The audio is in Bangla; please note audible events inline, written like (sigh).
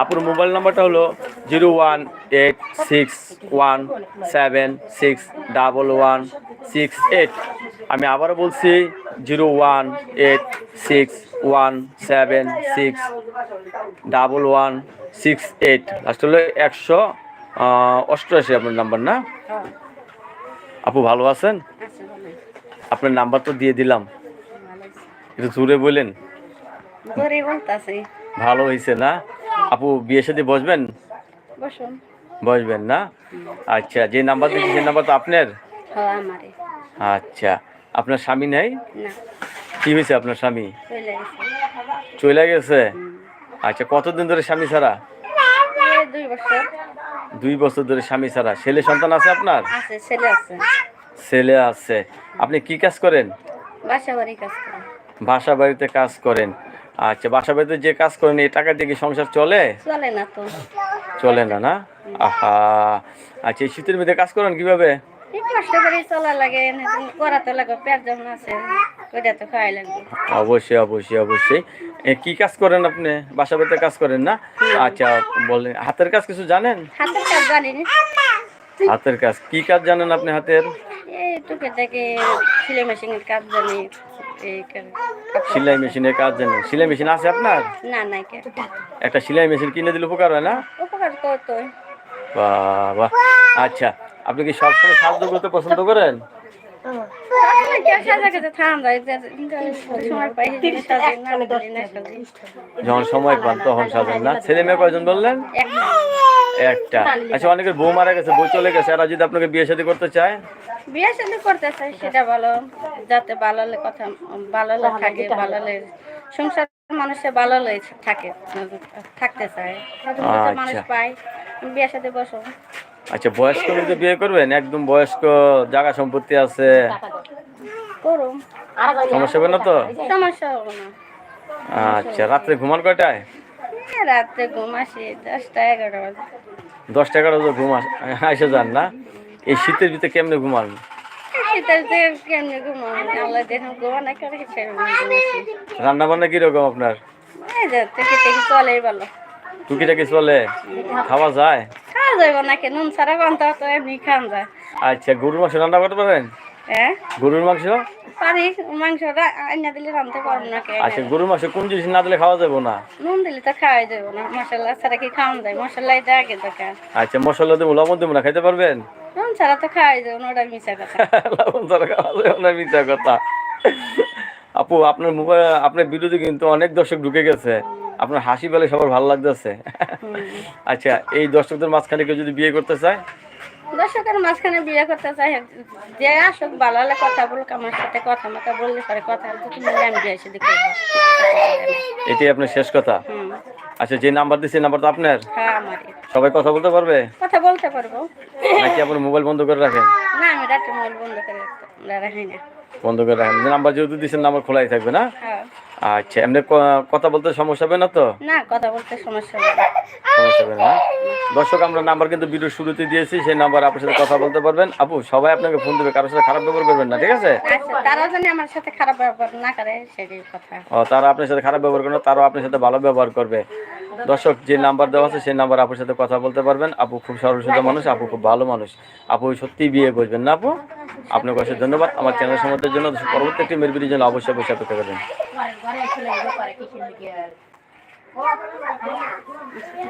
আপুর মোবাইল নাম্বারটা হলো zero one eight six one seven six double one six eight আমি আবারও বলছি zero one eight six one seven six double one six eight last হলো একশো অষ্টআশি আপনার নাম্বার না? আপু ভালো আছেন? আপনার নাম্বার তো দিয়ে দিলাম। একটু জোরে বললেন ভালো হয়েছে না? আপু বিয়ের সাথে বসবেন? বসবেন না? আচ্ছা যে নাম্বার দিচ্ছি সেই নাম্বার তো আপনার? হ্যাঁ আচ্ছা আপনার স্বামী নেই? কি হয়েছে আপনার স্বামী? চলে গেছে। আচ্ছা কতদিন ধরে স্বামী ছাড়া? দুই বছর। ধরে স্বামী ছাড়া। ছেলে সন্তান আছে আপনার? ছেলে আছে। আপনি কি কাজ করেন? বাসা বাড়িতে কাজ করেন। আচ্ছা বাসা বেঁধে যে কাজ করেন এই টাকা দিয়ে কি সংসার চলে? চলে না তো। চলে না না? আহা! আচ্ছা এই শীতের মধ্যে কাজ করেন কীভাবে? কষ্ট করে চলা লাগে করা তো লাগে পেট যখন আছে ওইটা তো খাওয়াই লাগবে। অবশ্যই অবশ্যই অবশ্যই। কি কাজ করেন আপনি? বাসা বাড়িতে কাজ করেন না? আচ্ছা বলেন হাতের কাজ কিছু জানেন? হাতের কাজ জানি না হাতের কাজ কি কাজ জানেন আপনি হাতের? এই টুকে থেকে সিলাই মেশিনের কাজ জানি। এই কাজ- সেলাই মেশিনের কাজ জানেন? সেলাই মেশিন আছে আপনার? না কে। একটা সেলাই মেশিন কিনে দিলে উপকার হয় না? উপকার করতো বাবা আচ্ছা আপনি কি সবসময় সাহায্য করতে পছন্দ করেন? না না যখন সময় পান তখন সাজেন না? ছেলে মেয়ে কয়জন বললেন? একটা। আচ্ছা অনেকের বউ মারা গেছে বউ চলে গেছে এরা যদি আপনাকে বিয়ে শাদী করতে চায়? বিয়ে শাদী করতে চাই সেটা ভালো। যাতে ভালো হলে কথা ভালো থাকে ভালো সংসার মানুষের ভালো থাকে থাকতে চায়। মানুষ আচ্ছা। পায় বিয়ে সাথে বসো। আচ্ছা বয়স্ক লোকে বিয়ে করবেন? একদম বয়স্ক জায়গা সম্পত্তি আছে। সমস্যা হবে না তো? সমস্যা হবে না। আচ্ছা রাত্রে ঘুমান কয়টায়? রাত্রে ঘুম আসি দশটা এগারোটা বাজে। দশ টাকার ঘুম আস- আসে যান না? এই শীতের ভিতরে কেমনে ঘুমান? শীতের যে কেমনি ঘুমাবো? আল্লাহ দেখুন ঘুমানো করে সেরকম ঘুমাচ্ছি রান্না বান্না কীরকম আপনার? এই যে থেকে থেকে ভালো। টুকিটাকি চলে? খাওয়া যায়? খাওয়া যাবে নাকি নুন ছাড়া গন্ধ তো এমনি খান যায়। আচ্ছা গরুর মাংস রান্না করতে পারেন হ্যাঁ? গরুর মাংস? পারি মাংসটা আইনা দিলে রাঁধতে পারব না কে আচ্ছা গরুর মাংস কোন জিনিস না দিলে খাওয়া যাবে না? নুন দিলে তো খাওয়াই যাব না মশলা ছাড়া কি খাওয়ান যায়? মশলা এটা আগে দরকার আচ্ছা মশলা দেবো লবণ দেবো না খাইতে পারবেন? নুন ছাড়া তো খাওয়াই যাব না ওটা মিশা কথা। (laughs) লবণ ছাড়া খাওয়া যাবে না মিথ্যা কথা। আপু আপনার মোবাইল আপনার ভিডিওতে কিন্তু অনেক দর্শক ঢুকে গেছে। আপনার হাসি পেলে সবার ভালো লাগতেছে। আচ্ছা এই দর্শকদের মাঝখানে কেউ যদি বিয়ে করতে চায়? দর্শকের মাঝখানে বিয়ে করতে চাই যে আসুক ভালো হলে কথা বলুক আমার সাথে কথা মতো বললে পরে কথা মিলে আমি বিয়ে করব এটাই আপনার শেষ কথা? আচ্ছা যে নাম্বার দিচ্ছে নাম্বার তো আপনার? হ্যাঁ সবাই কথা বলতে পারবে? কথা বলতে পারব। নাকি আপনার মোবাইল বন্ধ করে রাখেন? না আমি রাত্রে মোবাইল বন্ধ করে রাখি না। বন্ধ করে রাখেন। নাম্বার যেহেতু দিচ্ছেন নাম্বার খোলাই থাকবে না? হ্যাঁ। আচ্ছা এমনি কথা বলতে সমস্যা হবে না তো? না কথা বলতে সমস্যা হবে না। সমস্যা হবে না। দর্শক আমরা নাম্বার কিন্তু ভিডিওর শুরুতে দিয়েছি সেই নাম্বার আপনার সাথে কথা বলতে পারবেন। আপু সবাই আপনাকে ফোন দেবে কারোর সাথে খারাপ ব্যবহার করবেন না ঠিক আছে? আচ্ছা তারা জানি আমার সাথে খারাপ ব্যবহার না করে সেটাই কথা। ও তারা আপনার সাথে খারাপ ব্যবহার করবে তারাও আপনার সাথে ভালো ব্যবহার করবে। দর্শক যে নাম্বার দেওয়া আছে সেই নাম্বার আপুর সাথে কথা বলতে পারবেন। আপু খুব সরল মানুষ আপু খুব ভালো মানুষ। আপু সত্যি বিয়ে বসবেন না আপু? আপনাকে অশেষ ধন্যবাদ। আমার চ্যানেল সম্বন্ধের জন্য পরবর্তী একটি মেরবির জন্য অবশ্যই অবশ্যই অপেক্ষা করবেন